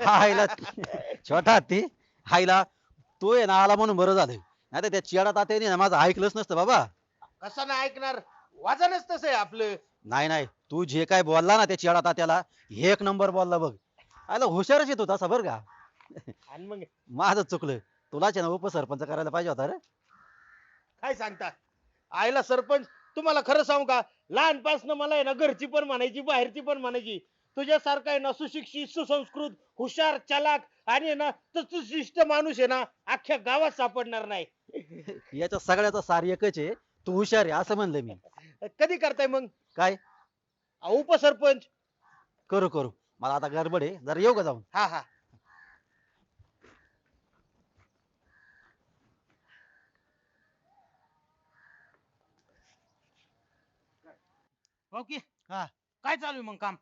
हायला छोटा हत्ती हायला. तो आहे ना आला म्हणून बरं झालं. नाही तर त्या चियाडा तात्याने ना माझं ऐकलंच नसतं बाबा. कसं नाही ऐकणार? वाजनच तसं आहे आपलं. नाही नाही. तू जे काय बोलला ना त्या चियाडा तात्याला एक नंबर बोलला बघ. आयला हुशारच येतो तसा बरं का. आणि मग? माझं चुकलं. तुलाच आहे ना उपसरपंच करायला पाहिजे होता रे. काय सांगता? आईला सरपंच तुम्हाला खरं सांगू का? लहानपासनं मला आहे ना घरची पण म्हणायची बाहेरची पण म्हणायची. तुझ्यासारखा आहे ना सुशिक्षित सुसंस्कृत हुशार चालाक आणि आहे ना तू शिष्ट माणूस आहे ना अख्ख्या गावात सापडणार नाही. याच्या सगळ्याचा सार एकच आहे. तू हुशार आहे असं म्हणलं मी. कधी करताय मग? काय? अहो, उपसरपंच. करू करू. मला आता गडबड आहे. जरा येऊ का जाऊन? हा हा. ओके हा. काय चालू आहे मग काम?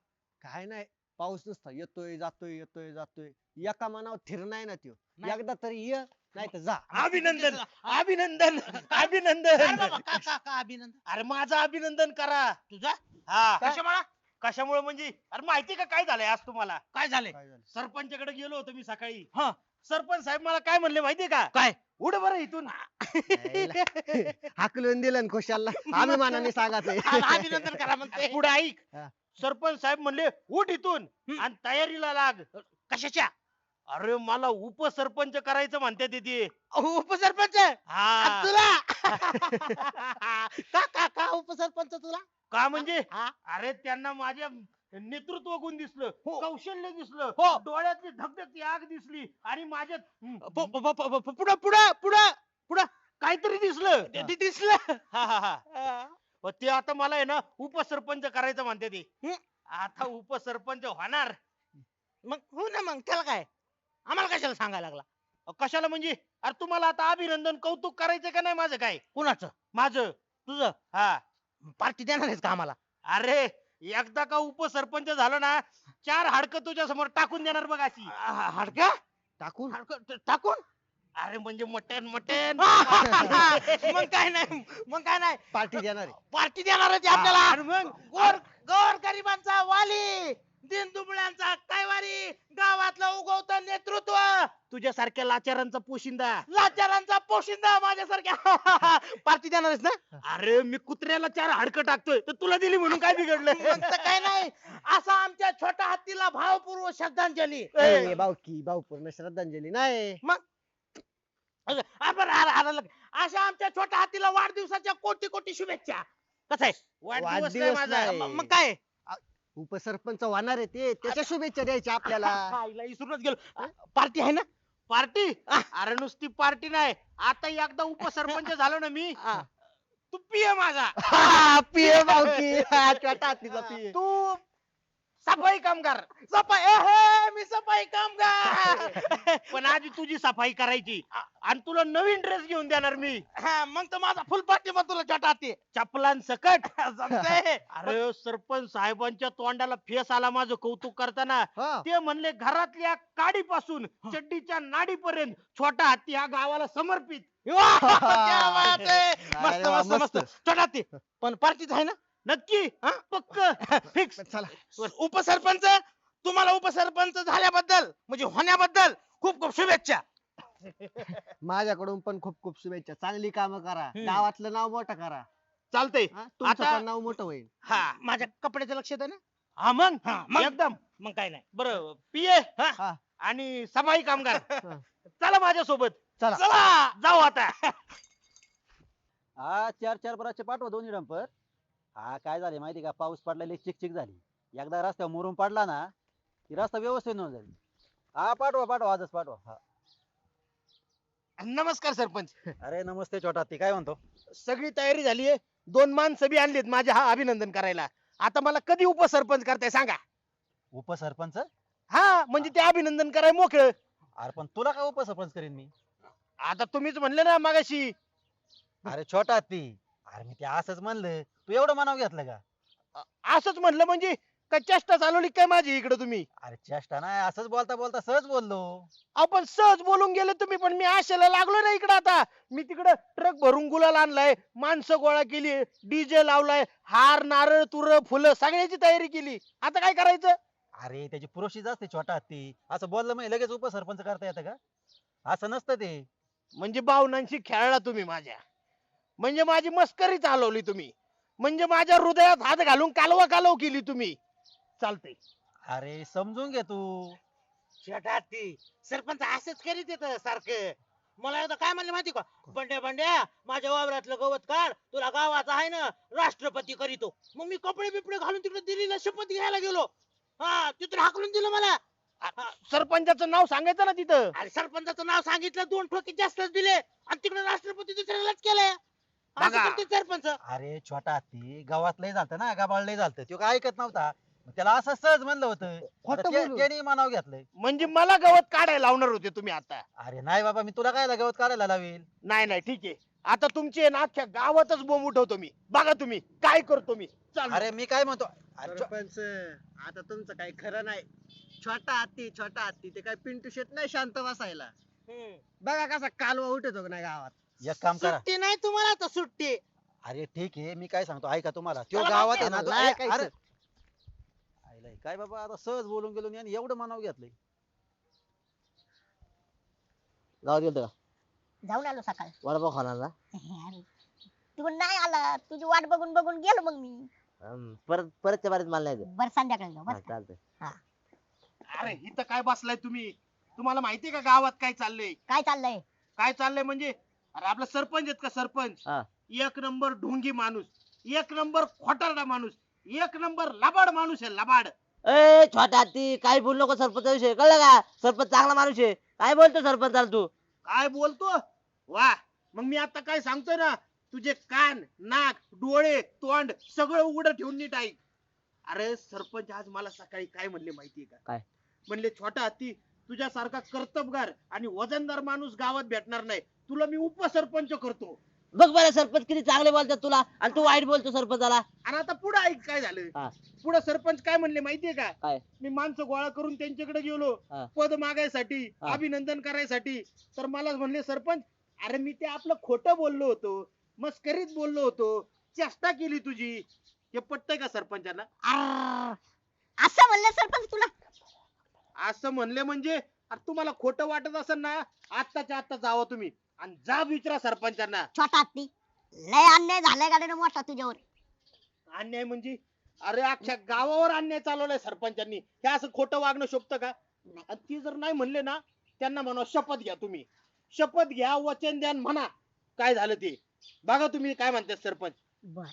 काय नाही पाऊस नुसता येतोय जातोय येतोय जातोय. एका मनावर थिर नाही ना त्यो. नाही. एकदा तरी ये नाही तर जा. अभिनंदन अभिनंदन अभिनंदन. बाबा, का का का अभिनंदन? अरे माझं अभिनंदन करा. तुझा? हा. कशामुळे? कशामुळे? म्हणजे? अरे माहिती का काय झालंय आज तुम्हाला? काय झाले काय झालं? सरपंचाकडे गेलो होतो मी सकाळी. हा. सरपंच साहेब मला काय म्हणले माहितीये का? काय? उड बरं इथून. हाकलून दिलं ना खुशालला. अभिमानाने सांगायचंय अभिनंदन करा म्हणते पुढे ऐक. हा. सरपंच साहेब म्हणले उठ इथून. हम्म. आणि तयारीला लाग. कशाच्या? अरे मला उपसरपंच करायचं म्हणते तिथे. उपसरपंच? हा. तुला? का का का उपसरपंच तुला? का म्हणजे? हा? अरे त्यांना माझ्या नेतृत्व गुण दिसलं हो. कौशल्य दिसलं हो. डोळ्यातली धगधगती आग दिसली आणि माझ्यात हम्म, प- प- प- प- पुढं पुढं पुढं काहीतरी दिसलं. ते- ते दिसलं. हा हा. हा. ते आता मला आहे ना उपसरपंच करायचं म्हणते ते. आता उपसरपंच होणार. मग हो ना मग त्याला काय? आम्हाला कशाला सांगायला लागला? अ, कशाला म्हणजे? अरे तुम्हाला आता अभिनंदन कौतुक करायचं का नाही माझं काय? कुणाचं? माझं. तुझं? हा. पार्टी देणार आहेस का आम्हाला? अरे एकदा का उपसरपंच झालं ना चार हाडकं तुझ्या समोर टाकून देणार बघ अशी. हाडका? टाकून? टाकून? अरे म्हणजे मटन मटन मग काय नाही मग काय नाही. पार्टी देणार. आहे. पार्टी देणार आहे ती आपल्याला. मग? गोर गोर गरिबांचा वाली दिन दुबळ्यांचा कैवारी गावातलं उगवत नेतृत्व. तुझ्यासारख्या लाचारांचा पोशिंदा. लाचारांचा पोशिंदा माझ्यासारख्या. पार्टी देणार आहेस ना? अरे मी कुत्र्याला चार हाडकं टाकतोय तर तुला दिली म्हणून काय बिघडलं? मग तर काय नाही. असं आमच्या छोट्या हत्तीला भावपूर्व श्रद्धांजली. ए, भाऊकी भाऊ पूर्ण श्रद्धांजली नाही. अगं, बरं, अशा आमच्या छोट्या हातीला वाढदिवसाच्या कोटी कोटी शुभेच्छा. कसं आहे? वाढदिवस नाही वाढदिवस माझा. नाही. मग मग काय उपसरपंच होणार आहे ते. त्याच्या शुभेच्छा द्यायच्या आपल्याला. आईला विसरूनच गेलो. पार्टी आहे ना? पार्टी? अरे नुसती पार्टी नाही. आता एकदा उपसरपंच झालो ना मी. हा. तू पिय माझा. छोटा पिये तू सफाई कामगार. सफाई ए, हे, मी सफाई कामगार. पण आधी तुझी सफाई करायची. आणि तुला नवीन ड्रेस घेऊन देणार मी. हा, मग तर माझा फुल मग तुला छोटा हाती चपलांसकट जमतंय. अरे सरपंच साहेबांच्या तोंडाला फेस आला माझं कौतुक करताना. हा. ते म्हणले घरातल्या काडीपासून चड्डीच्या नाडीपर्यंत छोटा हत्ती हा गावाला समर्पित. वाह, क्या बात आहे. अरे मस्त वा, मस्त. मस्त हत्ती पण पार्टीच आहे ना? नक्की हा? पक्क. फिक्स चला. उपसरपंच तुम्हाला उपसरपंच झाल्याबद्दल म्हणजे होण्याबद्दल खूप खूप शुभेच्छा. माझ्याकडून पण खूप खूप शुभेच्छा. चांगली कामं करा. हम्म. गावातलं नाव मोठं करा. चालतंय. हा, तुमचं आता- पण नाव मोठं होईल. हा. माझ्या कपड्याचं लक्षात आहे ना. हा मग? हा, मग? एकदम. मग काय नाही. बर पिये हा. आणि सफाई कामगार. हा. चला माझ्यासोबत. चला. चला जाऊ आता. हा चार चार बराचे पाठवा दोन्ही डंपर. हा काय झाले माहिती का? पाऊस पडला लई चिकचिक झाली. एकदा रस्त्यावर मुरुम पडला ना की रस्ता व्यवस्थित नव्हता झाली. हा पाठवा पाठवा आजच पाठवा. हा. नमस्कार सरपंच. अरे नमस्ते छोटा हत्ती काय म्हणतो? सगळी तयारी झालीये दोन माणसं बी आणलीत माझ्या हा अभिनंदन करायला. आता मला कधी उपसरपंच करताय सांगा. उपसरपंच? हा म्हणजे ते अभिनंदन कराय मोकळ. अरे पण तुला काय उपसरपंच करीन मी? आता तुम्हीच म्हणले ना मागाशी. अरे छोटा हत्ती अरे मी ते असंच म्हणलं. तू एवढं मनाव घेतलं का? अ- असंच म्हणलं म्हणजे? काय चेष्टा चालवली काय माझी इकडे तुम्ही? अरे चेष्टा नाही असंच बोलता बोलता सहज बोललो. आपण सहज बोलून गेले तुम्ही पण मी आशेला लागलो ना इकडे आता. मी तिकडे ट्रक भरून गुलाल आणलाय माणसं गोळा केली डीजे लावलाय हार नारळ तुर फुलं सगळ्याची तयारी केली. आता काय करायचं? अरे त्याची प्रोसेस असते छोटा हत्ती. असं बोललं म्हणजे लगेच उपसरपंच करता येतं का? असं नसतं ते. म्हणजे भावनांशी खेळला तुम्ही माझ्या. म्हणजे माझी मस्करी चालवली तुम्ही. म्हणजे माझ्या हृदयात हात घालून कालवा कालव केली तुम्ही. चालते अरे समजून घे तू. शेटात ती सरपंच असंच करीत येत सारखं. मला एकदा काय म्हणले माहिती का? बंड्या बंड्या माझ्या वावरातलं गवत काढ. तुला गावाचा आहे ना राष्ट्रपती करीतो. मग मी कपडे बिपडे घालून तिकडे दिल्लीला शपथ घ्यायला गेलो. हा तिथून हाकलून दिलं मला. हा, सरपंचाचं नाव सांगायचं ना तिथं. अरे सरपंचाचं नाव सांगितलं दोन ठोके जास्तच दिले. आणि तिकडे राष्ट्रपती दुसऱ्यालाच केलंय. सरपंच? अरे छोटा हत्ती गावात लय झालतं ना गाबाळ लय झालतं. तो काय ऐकत नव्हता. मग त्याला असं सहज म्हणलं होतं. खोटं आता ते- बोलू. त्याने मनाव घेतलंय. म्हणजे मला गवत काढायला लावणार होते तुम्ही आता. अरे नाही बाबा मी तुला काय गवत काढायला लावेल? नाही नाही ठीक आहे. आता तुमची ना अख्ख्या गावातच बोंब उठवतो मी. बघा तुम्ही काय करतो मी. चाल. अरे मी काय म्हणतो? अरे छो- सरपंच आता तुमचं काही खरं नाही. छोटा हत्ती छोटा हत्ती ते काय पिंटू शेट नाही शांत बसायला. हम्म. बघा कसा कालवा उठतो का नाही गावात? एक काम करा. सुट्टी नाही तुम्हाला आता सुट्टी. अरे ठीक आहे मी काय सांगतो ऐका तुम्हाला. तो चला गावात आहे ना तो-. अरे आईला हे काय बाबा आता सहज बोलून गेलो आणि एवढं मनाव घेतलंय. गावात गेलतो का जाऊन आलो सकाळी. वडापाव खाणार ना? अरे, तू नाही आला. तुझी वाट बघून बघून गेलो मग मी. अं, परत परतच्या बारीत मला नाही बर संध्याकाळी जाऊ हा, बस? चालतंय. अरे इथं काय बसलाय तुम्ही? तुम्हाला माहितीये का गावात काय चाललंय? काय चाललंय? काय चाललंय म्हणजे अरे आपला सरपंच आहेत का सरपंच? हा. एक नंबर ढोंगी माणूस एक नंबर खोटारडा माणूस एक नंबर लबाड माणूस आहे लबाड. ए छोटा हत्ती काय बोलू नको सरपंच विषय. कळलं का? सरपंच चांगला माणूस आहे. काय बोलतो सरपंचाला तू? काय बोलतो? वा मग मी आता काय सांगतोय ना तुझे कान नाक डोळे तोंड सगळं उघड ठेवून नीट ऐक अरे सरपंच आज मला सकाळी काय म्हणले माहितीये का? काय? म्हणले छोटा हत्ती तुझ्यासारखा कर्तबगार आणि वजनदार माणूस गावात भेटणार नाही. तुला मी उपसरपंच करतो. बघ बरं सरपंच किती चांगले बोलतात तुला आणि तू वाईट बोलतो सरपंचाला. आणि आता पुढे ऐक काय झालं. हा. पुढे सरपंच काय म्हणले माहितीये का? काय? मी माणसं गोळा करून त्यांच्याकडे गेलो. हा. पद मागायसाठी हा. अभिनंदन करायसाठी. तर मला म्हणले सरपंच अरे मी ते आपलं खोटं बोललो होतो मस्करीत बोललो होतो. चेष्टा केली तुझी. हे पटतंय का सरपंचांना? असं म्हणलं सरपंच तुला. असं म्हणले म्हणजे तुम्हाला खोटं वाटत असेल ना आत्ताच्या आत्ता जावा तुम्ही. आणि जा विचारा सरपंचांना. छोटा हत्ती लय अन्याय झालाय गाडीनं मोठा तुझ्यावर. अन्याय म्हणजे? अरे अख्ख्या गावावर अन्याय चालवलाय सरपंचांनी. हे असं खोटं वागणं शोभतं का? आणि ती जर नाही म्हणले ना त्यांना म्हणा शपथ घ्या तुम्ही. शपथ घ्या वचन द्या आणि म्हणा काय झालं ते. बघा तुम्ही काय म्हणतात सरपंच. बर.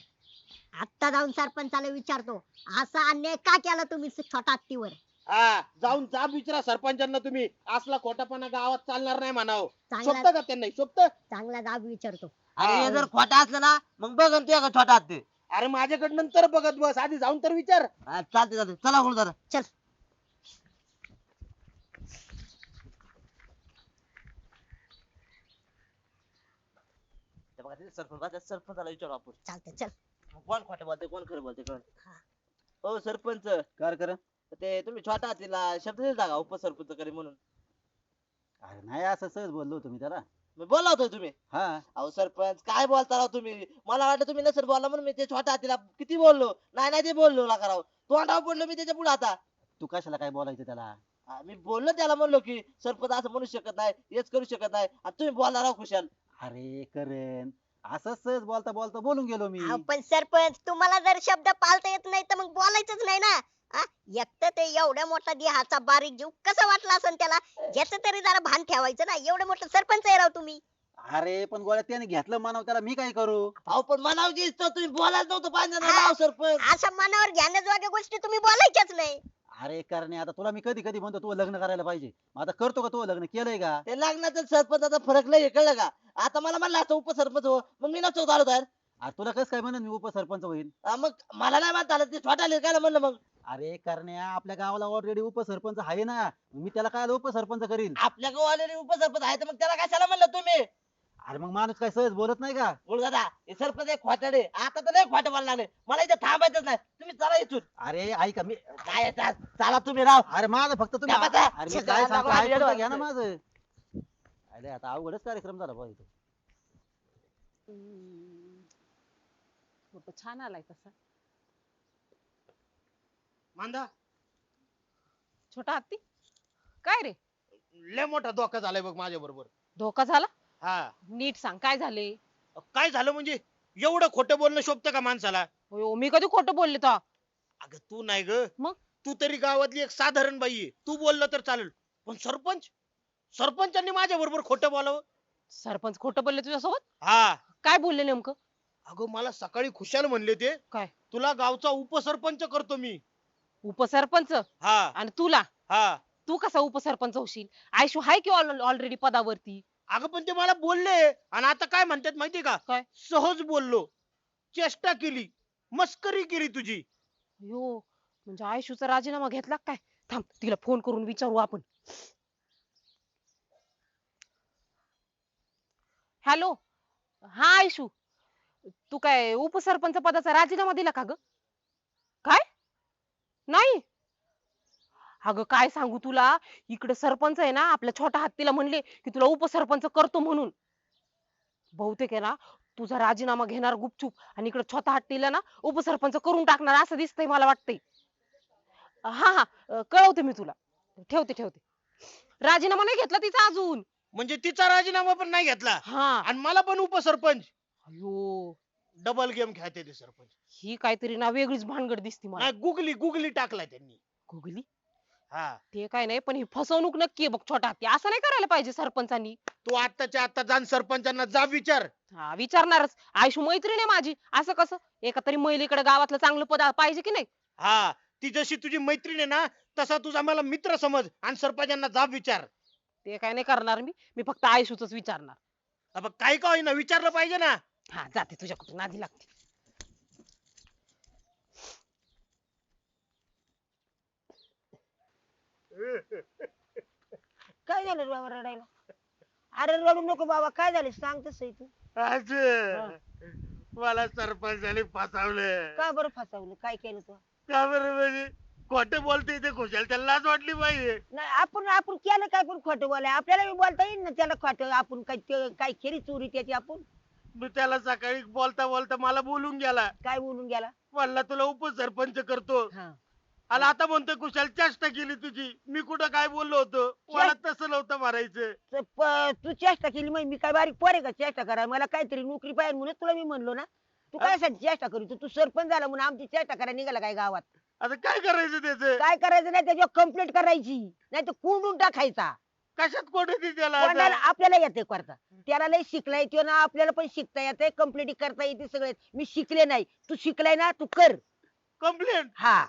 आता जाऊन सरपंचाला विचारतो असा अन्याय का केला तुम्ही छोटा हत्तीवर हा जाऊन जाब विचारा सरपंचांना तुम्ही. असला खोटापणा गावात चालणार नाही म्हणावं. चांगला शोभतं का त्यांना? शोभत चांगला जाब विचारतो. आणि हा. जर खोटा असलं ना मग बघ आणि तू का छोटा हत्ती अरे माझ्याकडनं तर बघत बस. आधी जाऊन तर विचार. हा, चालते चालते चला गुरु दादा चल. ते बघा तिथे सरपंच बसतात, सरपंचाला विचारू आपण. चालते चल. मग कोण खोटं बोलते कोण खरं बोलते कोण हा. हो सरपंच. कर कर. ते तुम्ही छोटा हत्तीला शब्द दिला का उपसरपंच करे म्हणून. अरे नाही असं सहज बोललो मी त्याला. मी बोलला होतो तुम्ही. हा. अहो सरपंच काय बोलता राव तुम्ही? मला वाटलं तुम्ही नसर बोलला म्हणून मी ते छोट्या हातीला किती बोललो? नाही नाही ते बोललो ना करावं तोंडावर पडलो मी त्याच्या पुढे आता. तू कशाला काय बोलायचं त्याला? हा, मी बोललो त्याला म्हणलो की सरपंच असं म्हणू शकत नाही हेच करू शकत नाही. आणि तुम्ही बोलला राव खुशाल. अरे करण असं सहज बोलता बोलता बोलून गेलो मी. अहो, पण सरपंच तुम्हाला जर शब्द पाळता येत नाही तर मग बोलायचंच नाही ना? एकटं ते एवढ्या मोठा देहाचा बारीक जीव कसा वाटला असेल त्याला? याच तरी जरा भान ठेवायचं ना एवढं मोठं सरपंच आहे राव तुम्ही. अरे पण गोळ्या त्याने घेतलं मानव त्याला मी काय करू? अहो पण इच्छा तुम्ही बोलायला नव्हतं पाहिजे ना हा. राव सरपंच. अशा मनावर घेण्याजोग्या गोष्टी तुम्ही बोलायच्याच नाही. अरे करणे आता तुला मी कधी कधी म्हणतो तू लग्न करायला पाहिजे. मग आता करतो का तू लग्न? केलंय का? ते लग्नाचं सरपंचाचा फरक नाही कळलं का? आता मला म्हणलं असं उपसरपंच हो. मग मी नसतो झालो तर. अरे तुला कसं काय म्हणून मी उपसरपंच होईल हा, मग मला नाही म्हणता आलं ते छोटा काय म्हणलं मग. अरे करण्या आपल्या गावाला ऑलरेडी उपसरपंच आहे ना. मी त्याला काय उपसरपंच करील आपल्या गावाले उपसरपंच आहे तर मग त्याला कशाला म्हणलं तुम्ही? अरे मग माणूस काय सहज बोलत नाही का? बोल दादा हे सरपंच एक खोटाडे. आता तर नाही खोटं बोलायला लागले मला इथे थांबायचंच नाही. तुम्ही चला इथून. अरे ऐका मी काय येतात चला तुम्ही राव. अरे माझं फक्त तुम्ही बघा. अरे मी काय सांगतो बघा, ऐकून तर येडं घ्या ना. माझं. अरे आता अवघडच कार्यक्रम झाला बा इथं. फोटो छान आलाय तसा. मांदा. छोटा हत्ती? काय रे? लय मोठा धोका झालाय बघ माझ्या बरोबर. धोका झाला? हा. नीट सांग काय झाले? काय झालं म्हणजे? एवढं खोटं बोलणं शोभतं का माणसाला? अयो, मी कधी खोटं बोलले तो अगं तू नाही ग. मग? तू तरी गावातली एक साधारण बाई आहे. तू बोललं तर चालेल. पण सरपंच? सरपंचांनी माझ्या बरोबर खोटं बोलावं? सरपंच खोटं बोलले तुझ्यासोबत? हा. काय बोलले नेमकं? अगं मला सकाळी खुशाल म्हणले ते. काय? तुला गावचा उपसरपंच करतो मी. उपसरपंच? हा. आणि तुला? हा. तू कसा उपसरपंच होशील? आयशू हाय की ऑलरेडी पदावरती? अगं पण ते मला बोलले. आणि आता काय म्हणतात माहितीये का? काय? सहज बोललो. चेष्टा केली. मस्करी केली तुझी. यो म्हणजे आयशूचा राजीनामा घेतला काय? थांब तिला फोन करून विचारू आपण. हॅलो? हा आयशू तू काय उपसरपंच पदाचा राजीनामा दिला का ग? काय? नाही? अगं काय सांगू तुला? इकडे सरपंच आहे ना आपल्या छोट्या हत्तीला म्हणले की तुला उपसरपंच करतो म्हणून. बहुतेक आहे ना तुझा राजीनामा घेणार गुपचूप आणि इकडे छोटा हत्तीला ना उपसरपंच करून टाकणार असं दिसतंय मला वाटतंय. हा हा कळवते मी तुला. ठेवते ठेवते. राजीनामा नाही घेतला तिचा अजून. म्हणजे तिचा राजीनामा पण नाही घेतला? हा. आणि मला पण उपसरपंच? अयो. डबल गेम खेळते ते सरपंच. ही काहीतरी ना वेगळीच भानगड दिसती मला. नाही गुगली गुगली टाकलाय त्यांनी. गुगली? हा. ते काय नाही पण ही फसवणूक नक्की आहे बघ छोटा. हत्ती असं नाही करायला पाहिजे सरपंचांनी. तू आत्ताच्या आता जाण सरपंचांना जा विचार. हा विचारणारच. आयुष्य मैत्रीण आहे माझी. असं कसं? एका तरी महिलेकडे गावातलं चांगलं पद पाहिजे की नाही? हा ती जशी तुझी मैत्रीण आहे ना तसा तुझा मला मित्र समज आणि सरपंचांना जा विचार. ते काय नाही करणार मी. मी फक्त आयुष्यच विचारणार. अब काही का होईना विचारलं पाहिजे ना. हा जाते तुझ्याकडून नादी लागते. काय झालं बाबा रडायला? अरे रडू नको बाबा काय झालं? सांग तसं तू असं. मला सरपंचाने फसवलं. का बरं फसवलं? काय केलं तू? का बरं म्हणजे खोटे बोलते ते खुशाल त्याला लाज वाटली पाहिजे. नाही आपण आपण केलं काय पण खोटं बोलाय आपल्याला बी बोलता येईल ना त्याला खोटं आपण काय ते- काय केली चोरी त्याची आपण? मी त्याला सकाळी बोलता बोलता मला बोलून गेला. काय बोलून गेला? म्हणला तुला उपसरपंच करतो. हा. आणि आता म्हणतोय कुशाल चेष्टा केली तुझी. मी कुठं काय बोललो होतो? मला तसं नव्हतं मारायचं तर प- तू चेष्टा केली मग मी काय बारीक पोरे का? चेष्टा करा मला काहीतरी नोकरी पाहिजे म्हणून तुला मी म्हणलो ना? तू काय साठी चेष्टा करीत तू सरपंच झाला म्हणून आमची चेष्टा करा निघाला काय गावात? आता काय करायचं त्याच? काय करायचं नाही त्याच्यावर कंप्लेंट करायची. नाही तर कोंडून टाकायचा. कशात कोठे ती त्याला आता? आपल्याला येते करता. त्याला लय शिकला येते ना आपल्याला पण शिकता येते कंप्लेंट करता येते सगळे. मी शिकले नाही. तू शिकलाय ना तू कर. कंप्लेंट हा.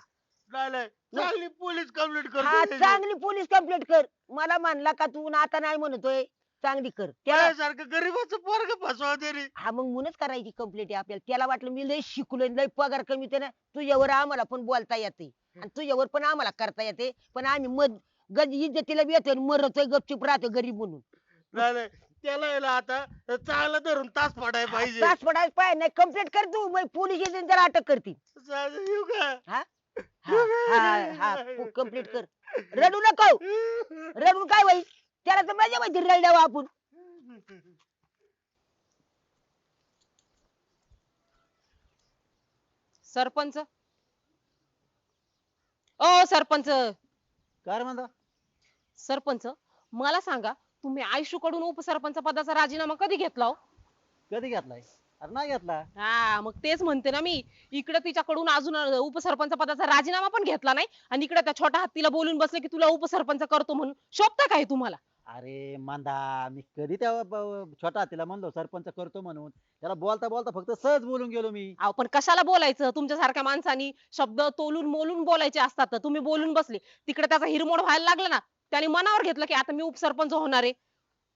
नाही नाही. चांगली पोलीस कंप्लेंट हा करतो चांगली पोलीस कंप्लेंट कर. मला म्हणला का तू ना आता नाही म्हणतोय. चांगली कर. त्याला सारखं गरीबाचं पोरग फसवा तरी. हा मग म्हणूनच करायची कंप्लेंट आपल्याला. त्याला वाटलं मी लय शिकलोय लय पगार कमी ते ना तुझ्यावर आम्हाला पण बोलता येते. आणि तुझ्यावर पण आम्हाला करता येते. पण आम्ही मध गज इज्जतीला बी येतोय मरतोय गपचूप राहतोय गरीब म्हणून. नाही नाही. त्याला आहे ना आता चांगलं धरून तास पडायला पाहिजे. तास पडायला पाहिजे नाही कंप्लेंट कर तू मग पोलीस येतील त्याला अटक करतील. चालेल, येऊ का? हा? हा हा कंप्लीट कर. रडू नको. रडून काय होईल? त्याला तर मजा माहिती रडल्यावर आपण. सरपंच? ओ सरपंच. काय रे म्हणता? सरपंच मला सांगा तुम्ही आयशू कडून उपसरपंच पदाचा राजीनामा कधी घेतला हो? कधी घेतलाय? अरे नाही घेतला. हा मग तेच म्हणते ना मी. इकडे तिच्याकडून अजून अं, उपसरपंच पदाचा राजीनामा पण घेतला नाही. आणि इकडे त्या छोट्या हत्तीला बोलून बसले की तुला उपसरपंच करतो म्हणून. शोभता काय तुम्हाला? अरे मांदा मी कधी त्या ब- छोटा हातीला म्हणलो सरपंच करतो म्हणून. त्याला बोलता बोलता फक्त सहज बोलून गेलो मी. अहो पण कशाला बोलायचं? तुमच्यासारख्या माणसानी शब्द तोलून मोलून बोलायचे असतात तुम्ही बोलून बसले. तिकडे त्याचा हिरमोड व्हायला लागला ना त्याने मनावर घेतलं की आता मी उपसरपंच होणार आहे.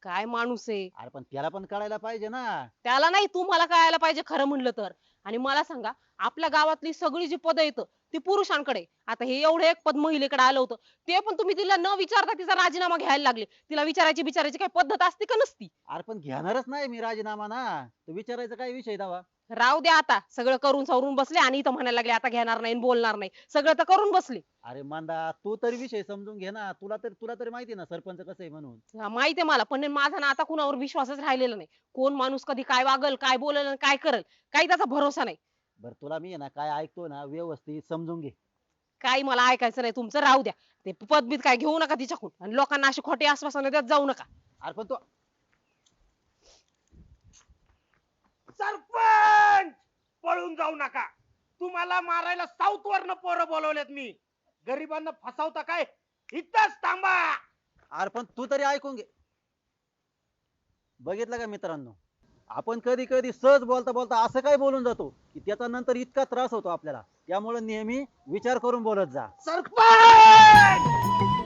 काय माणूस आहे? अरे पण त्याला पण कळायला पाहिजे ना. त्याला नाही तुम्हाला कळायला पाहिजे खरं म्हणलं तर. आणि मला सांगा आपल्या गावातली सगळी जी पद येतं ती पुरुषांकडे आता हे एवढं एक पद महिलेकडे आलं होतं ते पण तुम्ही तिला न विचारता तिचा राजीनामा घ्यायला लागले. तिला विचारायची विचारायची काही पद्धत असते का नसती? अरे पण घेणारच नाही मी राजीनामा ना. तर विचारायचा काय विषय दावा राव द्या आता. सगळं करून सवरून बसले आणि इथं म्हणायला लागले आता घेणार नाही बोलणार नाही. सगळं तर करून बसले. अरे मांदा तू तरी विषय समजून घे ना. तुला तर तुला तरी माहिती ना सरपंच कसं आहे म्हणून. हा, माहितीये मला पण माझा ना आता कुणावर विश्वासच राहिलेला नाही. कोण माणूस कधी काय वागल काय बोलल आणि काय करल काही त्याचा भरोसा नाही. बरं तुला मी आहे ना काय ऐकतो ना व्यवस्थित समजून घे. काही मला ऐकायचं नाही तुमचं राहू द्या. ते पदबीत काय घेऊ नका तिच्याकडून. आणि लोकांना अशी खोटी आश्वासन देत जाऊ नका. अरे पण तू सरपंच! पळून जाऊ नका. तुम्हाला मारायला साऊथ वरनं पोरं बोलवलेत मी. गरिबांना फसावता काय? इथंच थांबा. अरे पण तू तरी ऐकून घे. बघितलं का मित्रांनो? आपण कधी कधी सहज बोलता बोलता असं काय बोलून जातो की त्याचा नंतर इतका त्रास होतो आपल्याला. त्यामुळे नेहमी विचार करून बोलत जा. सरपंच!